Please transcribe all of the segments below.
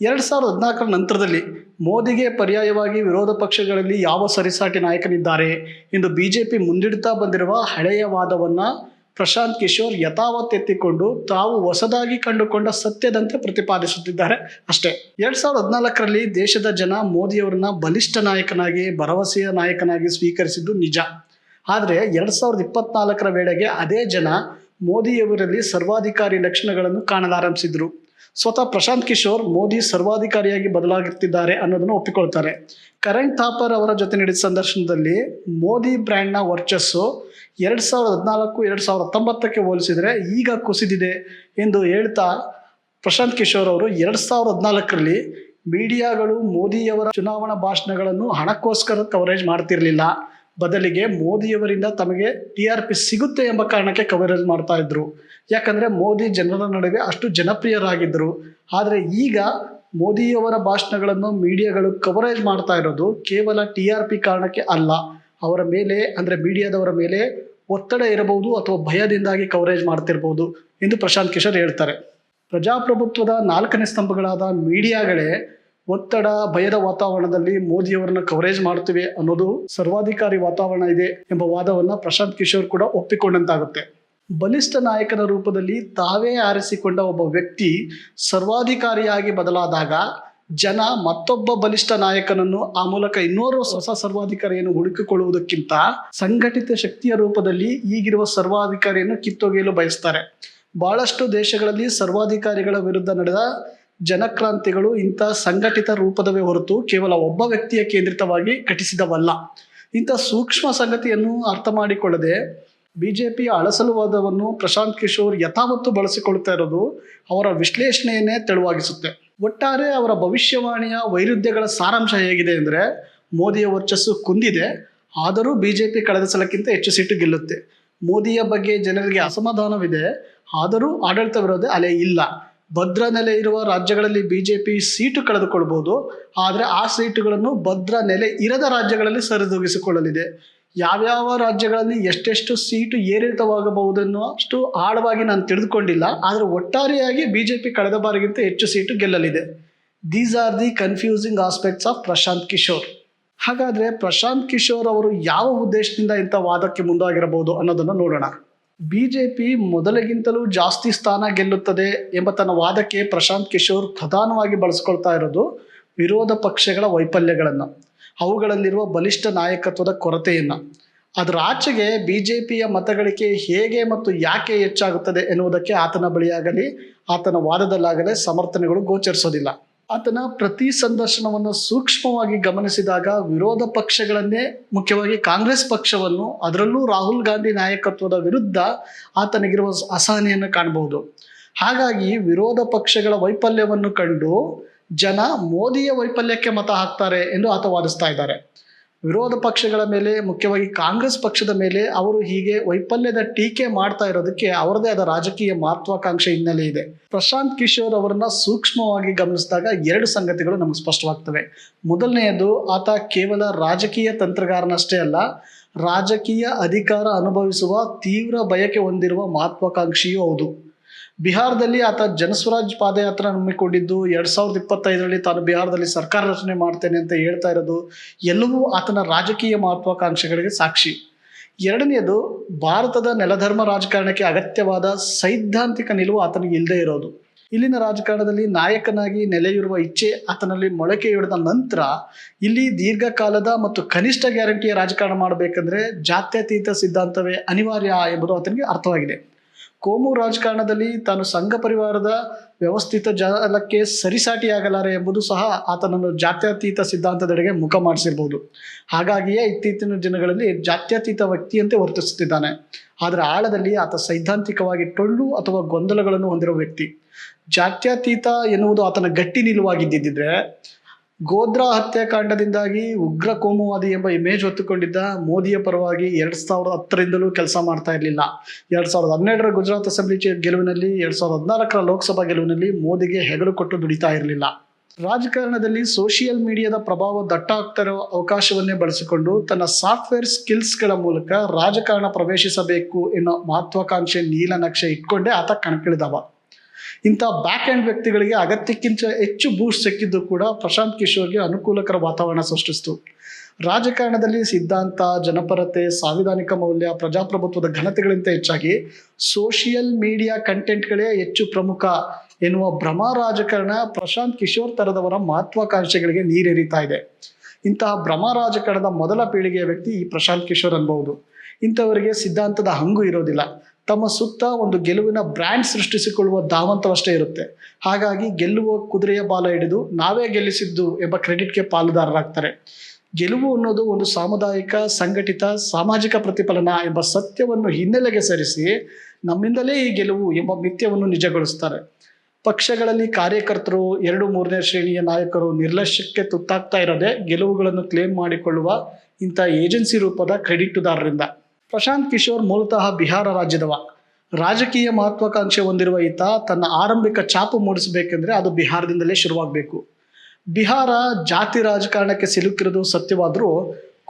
ಎರಡು ಸಾವಿರದ ಹದಿನಾಲ್ಕರ ನಂತರದಲ್ಲಿ ಮೋದಿಗೆ ಪರ್ಯಾಯವಾಗಿ ವಿರೋಧ ಪಕ್ಷಗಳಲ್ಲಿ ಯಾವ ಸರಿಸಾಟಿ ನಾಯಕನಿದ್ದಾರೆ ಎಂದು ಬಿ ಜೆ ಪಿ ಮುಂದಿಡ್ತಾ ಬಂದಿರುವ ಹಳೆಯ ವಾದವನ್ನು ಪ್ರಶಾಂತ್ ಕಿಶೋರ್ ಯಥಾವತ್ ಎತ್ತಿಕೊಂಡು ತಾವು ಹೊಸದಾಗಿ ಕಂಡುಕೊಂಡ ಸತ್ಯದಂತೆ ಪ್ರತಿಪಾದಿಸುತ್ತಿದ್ದಾರೆ ಅಷ್ಟೇ. ಎರಡ್ ಸಾವಿರದ ಹದಿನಾಲ್ಕರಲ್ಲಿ ದೇಶದ ಜನ ಮೋದಿಯವರನ್ನ ಬಲಿಷ್ಠ ನಾಯಕನಾಗಿ, ಭರವಸೆಯ ನಾಯಕನಾಗಿ ಸ್ವೀಕರಿಸಿದ್ದು ನಿಜ. ಆದರೆ ಎರಡ್ ಸಾವಿರದ ಇಪ್ಪತ್ನಾಲ್ಕರ ವೇಳೆಗೆ ಅದೇ ಜನ ಮೋದಿಯವರಲ್ಲಿ ಸರ್ವಾಧಿಕಾರಿ ಲಕ್ಷಣಗಳನ್ನು ಕಾಣಲಾರಂಭಿಸಿದ್ರು. ಸ್ವತಃ ಪ್ರಶಾಂತ್ ಕಿಶೋರ್ ಮೋದಿ ಸರ್ವಾಧಿಕಾರಿಯಾಗಿ ಬದಲಾಗುತ್ತಿದ್ದಾರೆ ಅನ್ನೋದನ್ನು ಒಪ್ಪಿಕೊಳ್ತಾರೆ. ಕರಣ್ ಥಾಪರ್ ಅವರ ಜೊತೆ ನಡೆದ ಸಂದರ್ಶನದಲ್ಲಿ ಮೋದಿ ಬ್ರ್ಯಾಂಡ್ನ ವರ್ಚಸ್ಸು ಎರಡು ಸಾವಿರದ ಹದಿನಾಲ್ಕು, ಎರಡು ಸಾವಿರದ ಹತ್ತೊಂಬತ್ತಕ್ಕೆ ಹೋಲಿಸಿದರೆ ಈಗ ಕುಸಿದಿದೆ ಎಂದು ಹೇಳ್ತಾ ಪ್ರಶಾಂತ್ ಕಿಶೋರ್ ಅವರು ಎರಡು ಸಾವಿರದ ಹದಿನಾಲ್ಕರಲ್ಲಿ ಮೀಡಿಯಾಗಳು ಮೋದಿಯವರ ಚುನಾವಣಾ ಭಾಷಣಗಳನ್ನು ಹಣಕ್ಕೋಸ್ಕರ ಕವರೇಜ್ ಮಾಡ್ತಿರಲಿಲ್ಲ. ಬದಲಿಗೆ ಮೋದಿಯವರಿಂದ ತಮಗೆ ಟಿ ಆರ್ ಪಿ ಸಿಗುತ್ತೆ ಎಂಬ ಕಾರಣಕ್ಕೆ ಕವರೇಜ್ ಮಾಡ್ತಾ ಇದ್ರು. ಯಾಕಂದರೆ ಮೋದಿ ಜನರ ನಡುವೆ ಅಷ್ಟು ಜನಪ್ರಿಯರಾಗಿದ್ದರು ಆದರೆ ಈಗ ಮೋದಿಯವರ ಭಾಷಣಗಳನ್ನು ಮೀಡಿಯಾಗಳು ಕವರೇಜ್ ಮಾಡ್ತಾ ಇರೋದು ಕೇವಲ ಟಿ ಆರ್ ಪಿ ಕಾರಣಕ್ಕೆ ಅಲ್ಲ. ಅವರ ಮೇಲೆ, ಅಂದರೆ ಮೀಡಿಯಾದವರ ಮೇಲೆ ಒತ್ತಡ ಇರಬಹುದು ಅಥವಾ ಭಯದಿಂದಾಗಿ ಕವರೇಜ್ ಮಾಡ್ತಿರ್ಬೋದು ಎಂದು ಪ್ರಶಾಂತ್ ಕಿಶೋರ್ ಹೇಳ್ತಾರೆ. ಪ್ರಜಾಪ್ರಭುತ್ವದ ನಾಲ್ಕನೇ ಸ್ತಂಭಗಳಾದ ಮೀಡಿಯಾಗಳೇ ಒತ್ತಡ, ಭಯದ ವಾತಾವರಣದಲ್ಲಿ ಮೋದಿಯವರನ್ನ ಕವರೇಜ್ ಮಾಡ್ತೀವಿ ಅನ್ನೋದು ಸರ್ವಾಧಿಕಾರಿ ವಾತಾವರಣ ಇದೆ ಎಂಬ ವಾದವನ್ನ ಪ್ರಶಾಂತ್ ಕಿಶೋರ್ ಕೂಡ ಒಪ್ಪಿಕೊಂಡಂತಾಗುತ್ತೆ. ಬಲಿಷ್ಠ ನಾಯಕನ ರೂಪದಲ್ಲಿ ತಾವೇ ಆರಿಸಿಕೊಂಡ ಒಬ್ಬ ವ್ಯಕ್ತಿ ಸರ್ವಾಧಿಕಾರಿಯಾಗಿ ಬದಲಾದಾಗ ಜನ ಮತ್ತೊಬ್ಬ ಬಲಿಷ್ಠ ನಾಯಕನನ್ನು ಆ ಮೂಲಕ ಇನ್ನೋರ್ವ ಹೊಸ ಸರ್ವಾಧಿಕಾರಿಯನ್ನು ಹುಡುಕಿಕೊಳ್ಳುವುದಕ್ಕಿಂತ ಸಂಘಟಿತ ಶಕ್ತಿಯ ರೂಪದಲ್ಲಿ ಈಗಿರುವ ಸರ್ವಾಧಿಕಾರಿಯನ್ನು ಕಿತ್ತೊಗೆಯಲು ಬಯಸ್ತಾರೆ. ಬಹಳಷ್ಟು ದೇಶಗಳಲ್ಲಿ ಸರ್ವಾಧಿಕಾರಿಗಳ ವಿರುದ್ಧ ನಡೆದ ಜನಕ್ರಾಂತಿಗಳು ಇಂಥ ಸಂಘಟಿತ ರೂಪದವೇ ಹೊರತು ಕೇವಲ ಒಬ್ಬ ವ್ಯಕ್ತಿಯ ಕೇಂದ್ರಿತವಾಗಿ ಘಟಿಸಿದವಲ್ಲ. ಇಂಥ ಸೂಕ್ಷ್ಮ ಸಂಗತಿಯನ್ನು ಅರ್ಥ ಮಾಡಿಕೊಳ್ಳದೆ ಬಿಜೆಪಿಯ ಅಳಸಲುವಾದವನ್ನು ಪ್ರಶಾಂತ್ ಕಿಶೋರ್ ಯಥಾವತ್ತು ಬಳಸಿಕೊಳ್ಳುತ್ತಾ ಇರೋದು ಅವರ ವಿಶ್ಲೇಷಣೆಯನ್ನೇ ತೆಳುವಾಗಿಸುತ್ತೆ. ಒಟ್ಟಾರೆ ಅವರ ಭವಿಷ್ಯವಾಣಿಯ ವೈರುಧ್ಯಗಳ ಸಾರಾಂಶ ಹೇಗಿದೆ ಅಂದರೆ ಮೋದಿಯ ವರ್ಚಸ್ಸು ಕುಂದಿದೆ, ಆದರೂ ಬಿಜೆಪಿ ಕಳೆದ ಸಲಕ್ಕಿಂತ ಹೆಚ್ಚು ಸೀಟು ಗೆಲ್ಲುತ್ತೆ. ಮೋದಿಯ ಬಗ್ಗೆ ಜನರಿಗೆ ಅಸಮಾಧಾನವಿದೆ, ಆದರೂ ಆಡಳಿತ ವಿರೋಧ ಅಲೆ ಇಲ್ಲ. ಭದ್ರ ನೆಲೆ ಇರುವ ರಾಜ್ಯಗಳಲ್ಲಿ ಬಿಜೆಪಿ ಸೀಟು ಕಳೆದುಕೊಳ್ಬೋದು, ಆದರೆ ಆ ಸೀಟುಗಳನ್ನು ಭದ್ರ ನೆಲೆ ಇರದ ರಾಜ್ಯಗಳಲ್ಲಿ ಸರಿದೂಗಿಸಿಕೊಳ್ಳಲಿದೆ. ಯಾವ್ಯಾವ ರಾಜ್ಯಗಳಲ್ಲಿ ಎಷ್ಟೆಷ್ಟು ಸೀಟು ಏರಿಳಿತವಾಗಬಹುದನ್ನೋ ಅಷ್ಟು ಆಳವಾಗಿ ನಾನು ತಿಳಿದುಕೊಂಡಿಲ್ಲ, ಆದರೆ ಒಟ್ಟಾರೆಯಾಗಿ ಬಿಜೆಪಿ ಕಳೆದ ಬಾರಿಗಿಂತ ಹೆಚ್ಚು seat ಗೆಲ್ಲಲಿದೆ. These are the confusing aspects of Prashant Kishor ಹಾಗಾದರೆ ಪ್ರಶಾಂತ್ ಕಿಶೋರ್ ಅವರು ಯಾವ ಉದ್ದೇಶದಿಂದ ಇಂಥ ವಾದಕ್ಕೆ ಮುಂದಾಗಿರಬಹುದು ಅನ್ನೋದನ್ನು ನೋಡೋಣ. ಬಿ ಜೆ ಪಿ ಮೊದಲಿಗಿಂತಲೂ ಜಾಸ್ತಿ ಸ್ಥಾನ ಗೆಲ್ಲುತ್ತದೆ ಎಂಬ ತನ್ನ ವಾದಕ್ಕೆ ಪ್ರಶಾಂತ್ ಕಿಶೋರ್ ಪ್ರಧಾನವಾಗಿ ಬಳಸ್ಕೊಳ್ತಾ ಇರೋದು ವಿರೋಧ ಪಕ್ಷಗಳ ವೈಫಲ್ಯಗಳನ್ನು. ಅವುಗಳಲ್ಲಿರುವ ಬಲಿಷ್ಠ ನಾಯಕತ್ವದ ಕೊರತೆಯನ್ನು. ಅದರ ಆಚೆಗೆ ಬಿ ಜೆ ಪಿಯ ಮತಗಳಿಕೆ ಹೇಗೆ ಮತ್ತು ಯಾಕೆ ಹೆಚ್ಚಾಗುತ್ತದೆ ಎನ್ನುವುದಕ್ಕೆ ಆತನ ಬಳಿಯಾಗಲಿ, ಆತನ ವಾದದಲ್ಲಾಗಲಿ ಸಮರ್ಥನೆಗಳು ಗೋಚರಿಸೋದಿಲ್ಲ. ಆತನ ಪ್ರತಿ ಸಂದರ್ಶನವನ್ನು ಸೂಕ್ಷ್ಮವಾಗಿ ಗಮನಿಸಿದಾಗ ವಿರೋಧ ಪಕ್ಷಗಳನ್ನೇ, ಮುಖ್ಯವಾಗಿ ಕಾಂಗ್ರೆಸ್ ಪಕ್ಷವನ್ನು, ಅದರಲ್ಲೂ ರಾಹುಲ್ ಗಾಂಧಿ ನಾಯಕತ್ವದ ವಿರುದ್ಧ ಆತನಿಗಿರುವ ಅಸಹನೆಯನ್ನು ಕಾಣಬಹುದು. ಹಾಗಾಗಿ ವಿರೋಧ ಪಕ್ಷಗಳ ವೈಫಲ್ಯವನ್ನು ಕಂಡು ಜನ ಮೋದಿಯ ವೈಫಲ್ಯಕ್ಕೆ ಮತ ಹಾಕ್ತಾರೆ ಎಂದು ಆತ ವಾದಿಸ್ತಾ ಇದ್ದಾರೆ. ವಿರೋಧ ಪಕ್ಷಗಳ ಮೇಲೆ, ಮುಖ್ಯವಾಗಿ ಕಾಂಗ್ರೆಸ್ ಪಕ್ಷದ ಮೇಲೆ ಅವರು ಹೀಗೆ ವೈಫಲ್ಯದ ಟೀಕೆ ಮಾಡ್ತಾ ಇರೋದಕ್ಕೆ ಅವರದೇ ಆದ ರಾಜಕೀಯ ಮಹತ್ವಾಕಾಂಕ್ಷೆ ಹಿನ್ನೆಲೆ ಇದೆ. ಪ್ರಶಾಂತ್ ಕಿಶೋರ್ ಅವರನ್ನ ಸೂಕ್ಷ್ಮವಾಗಿ ಗಮನಿಸಿದಾಗ ಎರಡು ಸಂಗತಿಗಳು ನಮಗೆ ಸ್ಪಷ್ಟವಾಗ್ತವೆ. ಮೊದಲನೆಯದು, ಆತ ಕೇವಲ ರಾಜಕೀಯ ತಂತ್ರಗಾರನಷ್ಟೇ ಅಲ್ಲ, ರಾಜಕೀಯ ಅಧಿಕಾರ ಅನುಭವಿಸುವ ತೀವ್ರ ಬಯಕೆ ಹೊಂದಿರುವ ಮಹತ್ವಾಕಾಂಕ್ಷಿಯೂ ಹೌದು. ಬಿಹಾರದಲ್ಲಿ ಆತ ಜನಸ್ವರಾಜ್ ಪಾದಯಾತ್ರೆ ಹಮ್ಮಿಕೊಂಡಿದ್ದು, ಎರಡು ಸಾವಿರದ ಇಪ್ಪತ್ತೈದರಲ್ಲಿ ತಾನು ಬಿಹಾರದಲ್ಲಿ ಸರ್ಕಾರ ರಚನೆ ಮಾಡ್ತೇನೆ ಅಂತ ಹೇಳ್ತಾ ಇರೋದು ಎಲ್ಲವೂ ಆತನ ರಾಜಕೀಯ ಮಹತ್ವಾಕಾಂಕ್ಷೆಗಳಿಗೆ ಸಾಕ್ಷಿ. ಎರಡನೆಯದು, ಭಾರತದ ನೆಲಧರ್ಮ ರಾಜಕಾರಣಕ್ಕೆ ಅಗತ್ಯವಾದ ಸೈದ್ಧಾಂತಿಕ ನಿಲುವು ಆತನಿಗೆ ಇಲ್ಲದೆ ಇರೋದು. ಇಲ್ಲಿನ ರಾಜಕಾರಣದಲ್ಲಿ ನಾಯಕನಾಗಿ ನೆಲೆಯಿರುವ ಇಚ್ಛೆ ಆತನಲ್ಲಿ ಮೊಳಕೆ ಹಿಡಿದ ನಂತರ ಇಲ್ಲಿ ದೀರ್ಘಕಾಲದ ಮತ್ತು ಕನಿಷ್ಠ ಗ್ಯಾರಂಟಿಯ ರಾಜಕಾರಣ ಮಾಡಬೇಕಂದ್ರೆ ಜಾತ್ಯತೀತ ಸಿದ್ಧಾಂತವೇ ಅನಿವಾರ್ಯ ಎಂಬುದು ಆತನಿಗೆ ಅರ್ಥವಾಗಿದೆ. ಕೋಮು ರಾಜಕಾರಣದಲ್ಲಿ ತಾನು ಸಂಘ ಪರಿವಾರದ ವ್ಯವಸ್ಥಿತ ಜಾಲಕ್ಕೆ ಸರಿಸಾಟಿಯಾಗಲಾರೆ ಎಂಬುದು ಸಹ ಆತನನ್ನು ಜಾತ್ಯತೀತ ಸಿದ್ಧಾಂತದೆಡೆಗೆ ಮುಖ ಮಾಡಿಸಿರ್ಬೋದು. ಹಾಗಾಗಿಯೇ ಇತ್ತೀಚಿನ ದಿನಗಳಲ್ಲಿ ಜಾತ್ಯತೀತ ವ್ಯಕ್ತಿಯಂತೆ ವರ್ತಿಸುತ್ತಿದ್ದಾನೆ. ಆದರೆ ಆಳದಲ್ಲಿ ಆತ ಸೈದ್ಧಾಂತಿಕವಾಗಿ ಟೊಳ್ಳು ಅಥವಾ ಗೊಂದಲಗಳನ್ನು ಹೊಂದಿರುವ ವ್ಯಕ್ತಿ. ಜಾತ್ಯತೀತ ಎನ್ನುವುದು ಆತನ ಗಟ್ಟಿ ನಿಲುವಾಗಿದ್ದಿದ್ರೆ ಗೋಧ್ರಾ ಹತ್ಯಾಕಾಂಡದಿಂದಾಗಿ ಉಗ್ರ ಕೋಮುವಾದಿ ಎಂಬ ಇಮೇಜ್ ಹೊತ್ತುಕೊಂಡಿದ್ದ ಮೋದಿಯ ಪರವಾಗಿ ಎರಡ್ ಸಾವಿರದ ಹತ್ತರಿಂದಲೂ ಕೆಲಸ ಮಾಡ್ತಾ ಇರಲಿಲ್ಲ. ಎರಡ್ ಸಾವಿರದ ಹನ್ನೆರಡರ ಗುಜರಾತ್ ಅಸೆಂಬ್ಲಿ ಗೆಲುವಿನಲ್ಲಿ, ಎರಡ್ ಸಾವಿರದ ಹದಿನಾಲ್ಕರ ಲೋಕಸಭಾ ಗೆಲುವಿನಲ್ಲಿ ಮೋದಿಗೆ ಹೆಗಲು ಕೊಟ್ಟು ದುಡಿತಾ ಇರಲಿಲ್ಲ. ರಾಜಕಾರಣದಲ್ಲಿ ಸೋಷಿಯಲ್ ಮೀಡಿಯಾದ ಪ್ರಭಾವ ದಟ್ಟ ಆಗ್ತಿರೋ ಅವಕಾಶವನ್ನೇ ಬಳಸಿಕೊಂಡು ತನ್ನ ಸಾಫ್ಟ್ವೇರ್ ಸ್ಕಿಲ್ಸ್ಗಳ ಮೂಲಕ ರಾಜಕಾರಣ ಪ್ರವೇಶಿಸಬೇಕು ಎನ್ನೋ ಮಹತ್ವಾಕಾಂಕ್ಷೆ ನೀಲನಕ್ಷೆ ಇಟ್ಕೊಂಡೇ ಆತ ಕಣಕ್ಕಿಳಿದವ. ಇಂಥ ಬ್ಯಾಕ್ ಹ್ಯಾಂಡ್ ವ್ಯಕ್ತಿಗಳಿಗೆ ಅಗತ್ಯಕ್ಕಿಂತ ಹೆಚ್ಚು ಬೂಸ್ಟ್ ಸಿಕ್ಕಿದ್ದು ಕೂಡ ಪ್ರಶಾಂತ್ ಕಿಶೋರ್ಗೆ ಅನುಕೂಲಕರ ವಾತಾವರಣ ಸೃಷ್ಟಿಸಿತು. ರಾಜಕಾರಣದಲ್ಲಿ ಸಿದ್ಧಾಂತ, ಜನಪರತೆ, ಸಾಂವಿಧಾನಿಕ ಮೌಲ್ಯ, ಪ್ರಜಾಪ್ರಭುತ್ವದ ಘನತೆಗಳಿಂತ ಹೆಚ್ಚಾಗಿ ಸೋಷಿಯಲ್ ಮೀಡಿಯಾ ಕಂಟೆಂಟ್ಗಳೇ ಹೆಚ್ಚು ಪ್ರಮುಖ ಎನ್ನುವ ಭ್ರಮ ರಾಜಕಾರಣ ಪ್ರಶಾಂತ್ ಕಿಶೋರ್ ತರದವರ ಮಹತ್ವಾಕಾಂಕ್ಷೆಗಳಿಗೆ ನೀರೆರಿತಾ ಇದೆ. ಇಂತಹ ಭ್ರಮ ರಾಜಕಾರಣದ ಮೊದಲ ಪೀಳಿಗೆಯ ವ್ಯಕ್ತಿ ಈ ಪ್ರಶಾಂತ್ ಕಿಶೋರ್ ಅನ್ಬಹುದು. ಇಂಥವರಿಗೆ ಸಿದ್ಧಾಂತದ ಹಂಗು ಇರೋದಿಲ್ಲ. ತಮ್ಮ ಸುತ್ತ ಒಂದು ಗೆಲುವಿನ ಬ್ರ್ಯಾಂಡ್ ಸೃಷ್ಟಿಸಿಕೊಳ್ಳುವ ಧಾವಂತವಷ್ಟೇ ಇರುತ್ತೆ. ಹಾಗಾಗಿ ಗೆಲ್ಲುವ ಕುದುರೆಯ ಬಾಲ ಹಿಡಿದು ನಾವೇ ಗೆಲ್ಲಿಸಿದ್ದು ಎಂಬ ಕ್ರೆಡಿಟ್ಗೆ ಪಾಲುದಾರರಾಗ್ತಾರೆ. ಗೆಲುವು ಅನ್ನೋದು ಒಂದು ಸಾಮುದಾಯಿಕ, ಸಂಘಟಿತ, ಸಾಮಾಜಿಕ ಪ್ರತಿಫಲನ ಎಂಬ ಸತ್ಯವನ್ನು ಹಿನ್ನೆಲೆಗೆ ಸರಿಸಿ ನಮ್ಮಿಂದಲೇ ಈ ಗೆಲುವು ಎಂಬ ಮಿಥ್ಯವನ್ನು ನಿಜಗೊಳಿಸ್ತಾರೆ. ಪಕ್ಷಗಳಲ್ಲಿ ಕಾರ್ಯಕರ್ತರು ಎರಡು ಮೂರನೇ ಶ್ರೇಣಿಯ ನಾಯಕರು ನಿರ್ಲಕ್ಷ್ಯಕ್ಕೆ ತುತ್ತಾಗ್ತಾ ಇರೋದೇ ಗೆಲುವುಗಳನ್ನು ಕ್ಲೇಮ್ ಮಾಡಿಕೊಳ್ಳುವ ಇಂಥ ಏಜೆನ್ಸಿ ರೂಪದ ಕ್ರೆಡಿಟುದಾರರಿಂದ ಪ್ರಶಾಂತ್ ಕಿಶೋರ್ ಮೂಲತಃ ಬಿಹಾರ ರಾಜ್ಯದವ. ರಾಜಕೀಯ ಮಹತ್ವಾಕಾಂಕ್ಷೆ ಹೊಂದಿರುವ ಈತ ತನ್ನ ಆರಂಭಿಕ ಚಾಪು ಮೂಡಿಸಬೇಕೆಂದ್ರೆ ಅದು ಬಿಹಾರದಿಂದಲೇ ಶುರುವಾಗಬೇಕು. ಬಿಹಾರ ಜಾತಿ ರಾಜಕಾರಣಕ್ಕೆ ಸಿಲುಕಿರೋದು ಸತ್ಯವಾದರೂ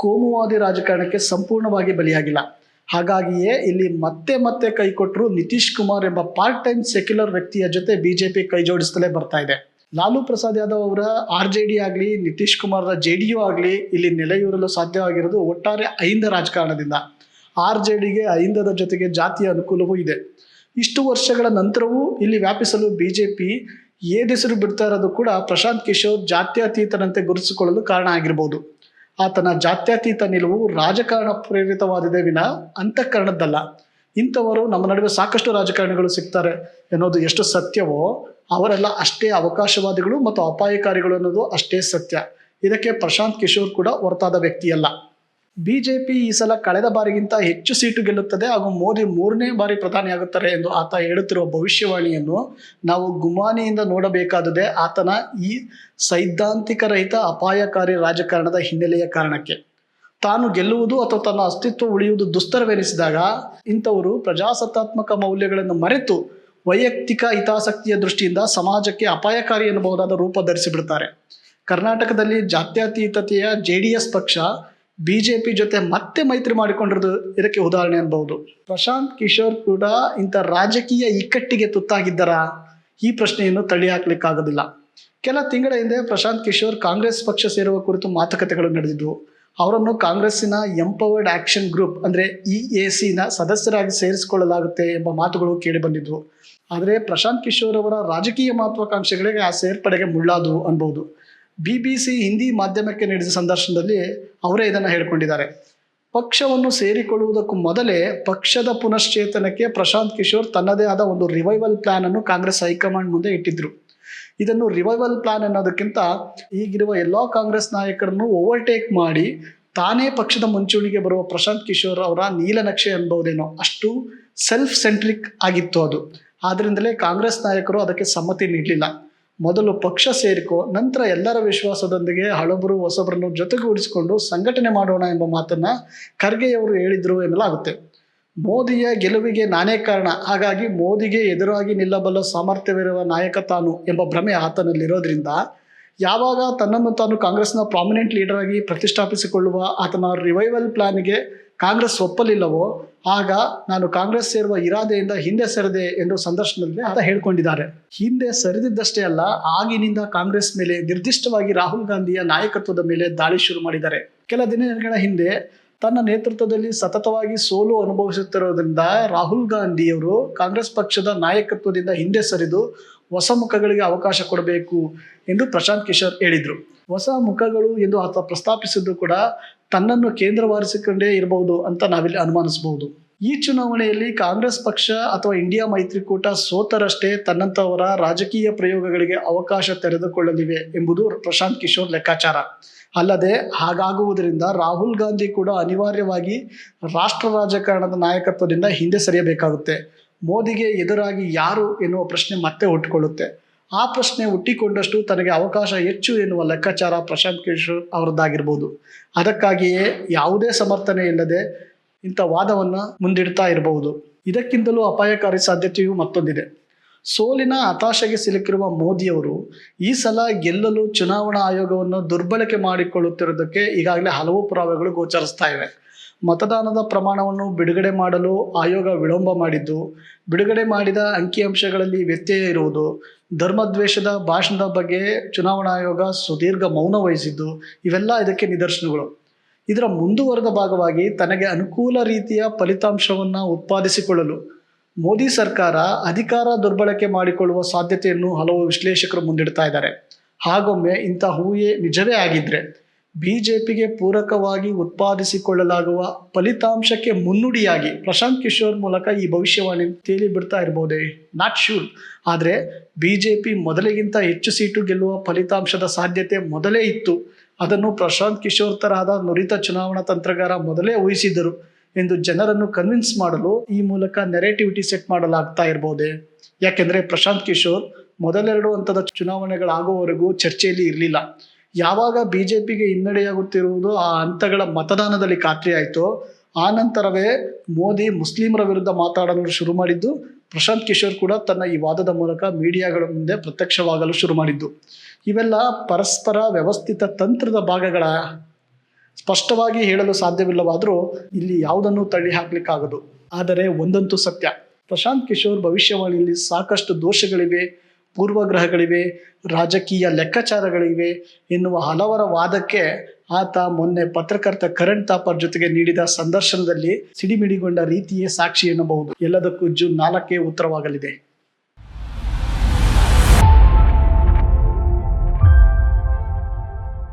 ಕೋಮುವಾದಿ ರಾಜಕಾರಣಕ್ಕೆ ಸಂಪೂರ್ಣವಾಗಿ ಬಲಿಯಾಗಿಲ್ಲ. ಹಾಗಾಗಿಯೇ ಇಲ್ಲಿ ಮತ್ತೆ ಮತ್ತೆ ಕೈ ಕೊಟ್ಟರು ನಿತೀಶ್ ಕುಮಾರ್ ಎಂಬ ಪಾರ್ಟ್ ಟೈಮ್ ಸೆಕ್ಯುಲರ್ ವ್ಯಕ್ತಿಯ ಜೊತೆ ಬಿಜೆಪಿ ಕೈ ಜೋಡಿಸ್ತಲೇ ಬರ್ತಾ ಇದೆ. ಲಾಲು ಪ್ರಸಾದ್ ಯಾದವ್ ಅವರ ಆರ್ ಜೆ ಡಿ ಆಗಲಿ, ನಿತೀಶ್ ಕುಮಾರ್ ಜೆ ಡಿ ಆಗಲಿ ಇಲ್ಲಿ ನೆಲೆಯೂರಲು ಸಾಧ್ಯವಾಗಿರೋದು ಒಟ್ಟಾರೆ ಐಂದ ರಾಜಕಾರಣದಿಂದ. ಆರ್ ಜೆ ಡಿಗೆ ಅಹಿಂದದ ಜೊತೆಗೆ ಜಾತಿಯ ಅನುಕೂಲವೂ ಇದೆ. ಇಷ್ಟು ವರ್ಷಗಳ ನಂತರವೂ ಇಲ್ಲಿ ವ್ಯಾಪಿಸಲು ಬಿಜೆಪಿ ಏದೆಸರು ಬಿಡ್ತಾ ಇರೋದು ಕೂಡ ಪ್ರಶಾಂತ್ ಕಿಶೋರ್ ಜಾತ್ಯತೀತನಂತೆ ಗುರುತಿಸಿಕೊಳ್ಳಲು ಕಾರಣ ಆಗಿರ್ಬೋದು. ಆತನ ಜಾತ್ಯತೀತ ನಿಲುವು ರಾಜಕಾರಣ ಪ್ರೇರಿತವಾದಿದೆ ವಿನ ಅಂತಃಕರಣದ್ದಲ್ಲ. ಇಂಥವರು ನಮ್ಮ ನಡುವೆ ಸಾಕಷ್ಟು ರಾಜಕಾರಣಿಗಳು ಸಿಗ್ತಾರೆ ಎನ್ನುವುದು ಎಷ್ಟು ಸತ್ಯವೋ ಅವರೆಲ್ಲ ಅಷ್ಟೇ ಅವಕಾಶವಾದಿಗಳು ಮತ್ತು ಅಪಾಯಕಾರಿಗಳು ಅನ್ನೋದು ಅಷ್ಟೇ ಸತ್ಯ. ಇದಕ್ಕೆ ಪ್ರಶಾಂತ್ ಕಿಶೋರ್ ಕೂಡ ಹೊರತಾದ ವ್ಯಕ್ತಿಯಲ್ಲ. ಬಿಜೆಪಿ ಈ ಸಲ ಕಳೆದ ಬಾರಿಗಿಂತ ಹೆಚ್ಚು ಸೀಟು ಗೆಲ್ಲುತ್ತದೆ ಹಾಗೂ ಮೋದಿ ಮೂರನೇ ಬಾರಿ ಪ್ರಧಾನಿಯಾಗುತ್ತಾರೆ ಎಂದು ಆತ ಹೇಳುತ್ತಿರುವ ಭವಿಷ್ಯವಾಣಿಯನ್ನು ನಾವು ಗುಮಾನಿಯಿಂದ ನೋಡಬೇಕಾದದೆ ಆತನ ಈ ಸೈದ್ಧಾಂತಿಕ ರಹಿತ ಅಪಾಯಕಾರಿ ರಾಜಕಾರಣದ ಹಿನ್ನೆಲೆಯ ಕಾರಣಕ್ಕೆ. ತಾನು ಗೆಲ್ಲುವುದು ಅಥವಾ ತನ್ನ ಅಸ್ತಿತ್ವ ಉಳಿಯುವುದು ದುಸ್ತರವೆನಿಸಿದಾಗ ಇಂಥವರು ಪ್ರಜಾಸತ್ತಾತ್ಮಕ ಮೌಲ್ಯಗಳನ್ನು ಮರೆತು ವೈಯಕ್ತಿಕ ಹಿತಾಸಕ್ತಿಯ ದೃಷ್ಟಿಯಿಂದ ಸಮಾಜಕ್ಕೆ ಅಪಾಯಕಾರಿ ಎನ್ನಬಹುದಾದ ರೂಪ ಧರಿಸಿಬಿಡ್ತಾರೆ. ಕರ್ನಾಟಕದಲ್ಲಿ ಜಾತ್ಯತೀತತೆಯ ಜೆ ಡಿ ಎಸ್ ಪಕ್ಷ ಬಿಜೆಪಿ ಜೊತೆ ಮತ್ತೆ ಮೈತ್ರಿ ಮಾಡಿಕೊಂಡಿರೋದು ಇದಕ್ಕೆ ಉದಾಹರಣೆ ಅನ್ಬಹುದು. ಪ್ರಶಾಂತ್ ಕಿಶೋರ್ ಕೂಡ ಇಂಥ ರಾಜಕೀಯ ಇಕ್ಕಟ್ಟಿಗೆ ತುತ್ತಾಗಿದ್ದರಾ? ಈ ಪ್ರಶ್ನೆಯನ್ನು ತಳ್ಳಿ ಹಾಕ್ಲಿಕ್ಕಾಗೋದಿಲ್ಲ ಕೆಲ ತಿಂಗಳ ಹಿಂದೆ ಪ್ರಶಾಂತ್ ಕಿಶೋರ್ ಕಾಂಗ್ರೆಸ್ ಪಕ್ಷ ಸೇರುವ ಕುರಿತು ಮಾತುಕತೆಗಳು ನಡೆದಿದ್ವು. ಅವರನ್ನು ಕಾಂಗ್ರೆಸ್ಸಿನ ಎಂಪವರ್ಡ್ ಆಕ್ಷನ್ ಗ್ರೂಪ್ ಅಂದರೆ ಇ ಎ ಸಿನ ಸದಸ್ಯರಾಗಿ ಸೇರಿಸಿಕೊಳ್ಳಲಾಗುತ್ತೆ ಎಂಬ ಮಾತುಗಳು ಕೇಳಿಬಂದಿದ್ವು ಆದರೆ ಪ್ರಶಾಂತ್ ಕಿಶೋರ್ ಅವರ ರಾಜಕೀಯ ಮಹತ್ವಾಕಾಂಕ್ಷೆಗಳಿಗೆ ಆ ಸೇರ್ಪಡೆಗೆ ಮುಳ್ಳಾದವು ಅನ್ಬೋದು ಬಿ ಬಿ ಸಿ ಹಿಂದಿ ಮಾಧ್ಯಮಕ್ಕೆ ನೀಡಿದ ಸಂದರ್ಶನದಲ್ಲಿ ಅವರೇ ಇದನ್ನು ಹೇಳಿಕೊಂಡಿದ್ದಾರೆ. ಪಕ್ಷವನ್ನು ಸೇರಿಕೊಳ್ಳುವುದಕ್ಕೂ ಮೊದಲೇ ಪಕ್ಷದ ಪುನಶ್ಚೇತನಕ್ಕೆ ಪ್ರಶಾಂತ್ ಕಿಶೋರ್ ತನ್ನದೇ ಆದ ಒಂದು ರಿವೈವಲ್ ಪ್ಲಾನ್ ಅನ್ನು ಕಾಂಗ್ರೆಸ್ ಹೈಕಮಾಂಡ್ ಮುಂದೆ ಇಟ್ಟಿದ್ರು. ಇದನ್ನು ರಿವೈವಲ್ ಪ್ಲಾನ್ ಅನ್ನೋದಕ್ಕಿಂತ ಈಗಿರುವ ಎಲ್ಲ ಕಾಂಗ್ರೆಸ್ ನಾಯಕರನ್ನು ಓವರ್ಟೇಕ್ ಮಾಡಿ ತಾನೇ ಪಕ್ಷದ ಮುಂಚೂಣಿಗೆ ಬರುವ ಪ್ರಶಾಂತ್ ಕಿಶೋರ್ ಅವರ ನೀಲನಕ್ಷೆ ಅನ್ಬಹುದೇನೋ ಅಷ್ಟು ಸೆಲ್ಫ್ ಸೆಂಟ್ರಿಕ್ ಆಗಿತ್ತು ಅದು. ಆದ್ದರಿಂದಲೇ ಕಾಂಗ್ರೆಸ್ ನಾಯಕರು ಅದಕ್ಕೆ ಸಮ್ಮತಿ ನೀಡಲಿಲ್ಲ. ಮೊದಲು ಪಕ್ಷ ಸೇರಿಕೊ, ನಂತರ ಎಲ್ಲರ ವಿಶ್ವಾಸದೊಂದಿಗೆ ಹಳಬರು ಹೊಸಬರನ್ನು ಜೊತೆಗೂಡಿಸಿಕೊಂಡು ಸಂಘಟನೆ ಮಾಡೋಣ ಎಂಬ ಮಾತನ್ನ ಖರ್ಗೆಯವರು ಹೇಳಿದ್ರು ಎನ್ನಲಾಗುತ್ತೆ. ಮೋದಿಯ ಗೆಲುವಿಗೆ ನಾನೇ ಕಾರಣ. ಹಾಗಾಗಿ ಮೋದಿಗೆ ಎದುರಾಗಿ ನಿಲ್ಲಬಲ್ಲ ಸಾಮರ್ಥ್ಯವಿರುವ ನಾಯಕ ತಾನು ಎಂಬ ಭ್ರಮೆ ಆತನಲ್ಲಿರೋದ್ರಿಂದ ಯಾವಾಗ ತನ್ನನ್ನು ತಾನು ಕಾಂಗ್ರೆಸ್ನ ಪ್ರಾಮಿನೆಂಟ್ ಲೀಡರ್ ಆಗಿ ಪ್ರತಿಷ್ಠಾಪಿಸಿಕೊಳ್ಳುವ ಆತನ ರಿವೈವಲ್ ಪ್ಲಾನ್ಗೆ ಕಾಂಗ್ರೆಸ್ ಒಪ್ಪಲಿಲ್ಲವೋ, ಆಗ ನಾನು ಕಾಂಗ್ರೆಸ್ ಸೇರುವ ಇರಾದೆಯಿಂದ ಹಿಂದೆ ಸರಿದೆ ಎಂದು ಸಂದರ್ಶನದಲ್ಲಿ ಅಂತ ಹೇಳ್ಕೊಂಡಿದ್ದಾರೆ. ಹಿಂದೆ ಸರಿದಿದ್ದಷ್ಟೇ ಅಲ್ಲ, ಆಗಿನಿಂದ ಕಾಂಗ್ರೆಸ್ ಮೇಲೆ ನಿರ್ದಿಷ್ಟವಾಗಿ ರಾಹುಲ್ ಗಾಂಧಿಯ ನಾಯಕತ್ವದ ಮೇಲೆ ದಾಳಿ ಶುರು ಮಾಡಿದ್ದಾರೆ. ಕೆಲ ದಿನಗಳ ಹಿಂದೆ ತನ್ನ ನೇತೃತ್ವದಲ್ಲಿ ಸತತವಾಗಿ ಸೋಲು ಅನುಭವಿಸುತ್ತಿರುವುದರಿಂದ ರಾಹುಲ್ ಗಾಂಧಿಯವರು ಕಾಂಗ್ರೆಸ್ ಪಕ್ಷದ ನಾಯಕತ್ವದಿಂದ ಹಿಂದೆ ಸರಿದು ಹೊಸ ಮುಖಗಳಿಗೆ ಅವಕಾಶ ಕೊಡಬೇಕು ಎಂದು ಪ್ರಶಾಂತ್ ಕಿಶೋರ್ ಹೇಳಿದರು. ಹೊಸ ಮುಖಗಳು ಎಂದು ಆತ ಪ್ರಸ್ತಾಪಿಸಿದ್ದು ಕೂಡ ತನ್ನನ್ನು ಕೇಂದ್ರವಾರಿಸಿಕೊಂಡೇ ಇರಬಹುದು ಅಂತ ನಾವಿಲ್ಲಿ ಅನುಮಾನಿಸಬಹುದು. ಈ ಚುನಾವಣೆಯಲ್ಲಿ ಕಾಂಗ್ರೆಸ್ ಪಕ್ಷ ಅಥವಾ ಇಂಡಿಯಾ ಮೈತ್ರಿಕೂಟ ಸೋತರಷ್ಟೇ ತನ್ನಂತವರ ರಾಜಕೀಯ ಪ್ರಯೋಗಗಳಿಗೆ ಅವಕಾಶ ತೆರೆದುಕೊಳ್ಳಲಿವೆ ಎಂಬುದು ಪ್ರಶಾಂತ್ ಕಿಶೋರ್ ಲೆಕ್ಕಾಚಾರ. ಅಲ್ಲದೆ ಹಾಗಾಗುವುದರಿಂದ ರಾಹುಲ್ ಗಾಂಧಿ ಕೂಡ ಅನಿವಾರ್ಯವಾಗಿ ರಾಷ್ಟ್ರ ರಾಜಕಾರಣದ ನಾಯಕತ್ವದಿಂದ ಹಿಂದೆ ಸರಿಯಬೇಕಾಗುತ್ತೆ. ಮೋದಿಗೆ ಎದುರಾಗಿ ಯಾರು ಎನ್ನುವ ಪ್ರಶ್ನೆ ಮತ್ತೆ ಹುಟ್ಟಿಕೊಳ್ಳುತ್ತೆ. ಆ ಪ್ರಶ್ನೆ ಹುಟ್ಟಿಕೊಂಡಷ್ಟು ತನಗೆ ಅವಕಾಶ ಹೆಚ್ಚು ಎನ್ನುವ ಲೆಕ್ಕಾಚಾರ ಪ್ರಶಾಂತ್ ಕಿಶೋರ್ ಅವರದ್ದಾಗಿರ್ಬೋದು. ಅದಕ್ಕಾಗಿಯೇ ಯಾವುದೇ ಸಮರ್ಥನೆ ಇಲ್ಲದೆ ಇಂಥ ವಾದವನ್ನು ಮುಂದಿಡ್ತಾ ಇರಬಹುದು. ಇದಕ್ಕಿಂತಲೂ ಅಪಾಯಕಾರಿ ಸಾಧ್ಯತೆಯೂ ಮತ್ತೊಂದಿದೆ. ಸೋಲಿನ ಹತಾಶೆಗೆ ಸಿಲುಕಿರುವ ಮೋದಿಯವರು ಈ ಸಲ ಗೆಲ್ಲಲು ಚುನಾವಣಾ ಆಯೋಗವನ್ನು ದುರ್ಬಳಕೆ ಮಾಡಿಕೊಳ್ಳುತ್ತಿರುವುದಕ್ಕೆ ಈಗಾಗಲೇ ಹಲವು ಪುರಾವೆಗಳು ಗೋಚರಿಸ್ತಾ ಇವೆ. ಮತದಾನದ ಪ್ರಮಾಣವನ್ನು ಬಿಡುಗಡೆ ಮಾಡಲು ಆಯೋಗ ವಿಳಂಬ ಮಾಡಿದ್ದು, ಬಿಡುಗಡೆ ಮಾಡಿದ ಅಂಕಿಅಂಶಗಳಲ್ಲಿ ವ್ಯತ್ಯಯ ಇರುವುದು, ಧರ್ಮದ್ವೇಷದ ಭಾಷಣದ ಬಗ್ಗೆ ಚುನಾವಣಾ ಆಯೋಗ ಸುದೀರ್ಘ ಮೌನ ವಹಿಸಿದ್ದು, ಇವೆಲ್ಲ ಇದಕ್ಕೆ ನಿದರ್ಶನಗಳು. ಇದರ ಮುಂದುವರೆದ ಭಾಗವಾಗಿ ತನಗೆ ಅನುಕೂಲ ರೀತಿಯ ಫಲಿತಾಂಶವನ್ನು ಉತ್ಪಾದಿಸಿಕೊಳ್ಳಲು ಮೋದಿ ಸರ್ಕಾರ ಅಧಿಕಾರ ದುರ್ಬಳಕೆ ಮಾಡಿಕೊಳ್ಳುವ ಸಾಧ್ಯತೆಯನ್ನು ಹಲವು ವಿಶ್ಲೇಷಕರು ಮುಂದಿಡ್ತಾ ಇದ್ದಾರೆ. ಹಾಗೊಮ್ಮೆ ಇಂಥ ಹೂಯೆ ನಿಜವೇ ಆಗಿದ್ರೆ ಬಿಜೆಪಿಗೆ ಪೂರಕವಾಗಿ ಉತ್ಪಾದಿಸಿಕೊಳ್ಳಲಾಗುವ ಫಲಿತಾಂಶಕ್ಕೆ ಮುನ್ನುಡಿಯಾಗಿ ಪ್ರಶಾಂತ್ ಕಿಶೋರ್ ಮೂಲಕ ಈ ಭವಿಷ್ಯವಾಣಿ ತೇಲಿ ಬಿಡ್ತಾ ನಾಟ್ ಶ್ಯೂರ್ ಆದರೆ ಬಿಜೆಪಿ ಮೊದಲಿಗಿಂತ ಹೆಚ್ಚು ಸೀಟು ಗೆಲ್ಲುವ ಫಲಿತಾಂಶದ ಸಾಧ್ಯತೆ ಮೊದಲೇ ಇತ್ತು. ಅದನ್ನು ಪ್ರಶಾಂತ್ ಕಿಶೋರ್ ತರಹದ ನುರಿತ ಚುನಾವಣಾ ತಂತ್ರಗಾರ ಮೊದಲೇ ಊಹಿಸಿದ್ದರು ಎಂದು ಜನರನ್ನು ಕನ್ವಿನ್ಸ್ ಮಾಡಲು ಈ ಮೂಲಕ ನೆರೆಟಿವಿಟಿ ಸೆಟ್ ಮಾಡಲಾಗ್ತಾ ಇರ್ಬೋದೇ? ಯಾಕೆಂದರೆ ಪ್ರಶಾಂತ್ ಕಿಶೋರ್ ಮೊದಲೆರಡು ಹಂತದ ಚುನಾವಣೆಗಳಾಗುವವರೆಗೂ ಚರ್ಚೆಯಲ್ಲಿ ಇರಲಿಲ್ಲ. ಯಾವಾಗ ಬಿ ಜೆ ಪಿಗೆ ಹಿನ್ನಡೆಯಾಗುತ್ತಿರುವುದು ಆ ಹಂತಗಳ ಮತದಾನದಲ್ಲಿ ಖಾತ್ರಿಯಾಯಿತೋ ಆ ನಂತರವೇ ಮೋದಿ ಮುಸ್ಲಿಮರ ವಿರುದ್ಧ ಮಾತಾಡಲು ಶುರು ಮಾಡಿದ್ದು. ಪ್ರಶಾಂತ್ ಕಿಶೋರ್ ಕೂಡ ತನ್ನ ಈ ವಾದದ ಮೂಲಕ ಮೀಡಿಯಾಗಳ ಮುಂದೆ ಪ್ರತ್ಯಕ್ಷವಾಗಲು ಶುರು ಮಾಡಿದ್ದು. ಇವೆಲ್ಲ ಪರಸ್ಪರ ವ್ಯವಸ್ಥಿತ ತಂತ್ರದ ಭಾಗಗಳ ಸ್ಪಷ್ಟವಾಗಿ ಹೇಳಲು ಸಾಧ್ಯವಿಲ್ಲವಾದರೂ ಇಲ್ಲಿ ಯಾವುದನ್ನು ತಳ್ಳಿ ಹಾಕಲಿಕ್ಕಾಗದು ಆದರೆ ಒಂದಂತೂ ಸತ್ಯ. ಪ್ರಶಾಂತ್ ಕಿಶೋರ್ ಭವಿಷ್ಯವಾಣಿಯಲ್ಲಿ ಸಾಕಷ್ಟು ದೋಷಗಳಿವೆ. ಪೂರ್ವಗ್ರಹಗಳಿವೆ, ರಾಜಕೀಯ ಲೆಕ್ಕಾಚಾರಗಳಿವೆ ಎನ್ನುವ ಹಲವರ ವಾದಕ್ಕೆ ಆತ ಮೊನ್ನೆ ಪತ್ರಕರ್ತ ಕರಣ್ ತಾಪರ್ ಜೊತೆಗೆ ನೀಡಿದ ಸಂದರ್ಶನದಲ್ಲಿ ಸಿಡಿಮಿಡಿಗೊಂಡ ರೀತಿಯೇ ಸಾಕ್ಷಿ ಎನ್ನಬಹುದು. ಎಲ್ಲದಕ್ಕೂ ಜೂನ್ ನಾಲ್ಕೇ ಉತ್ತರವಾಗಲಿದೆ.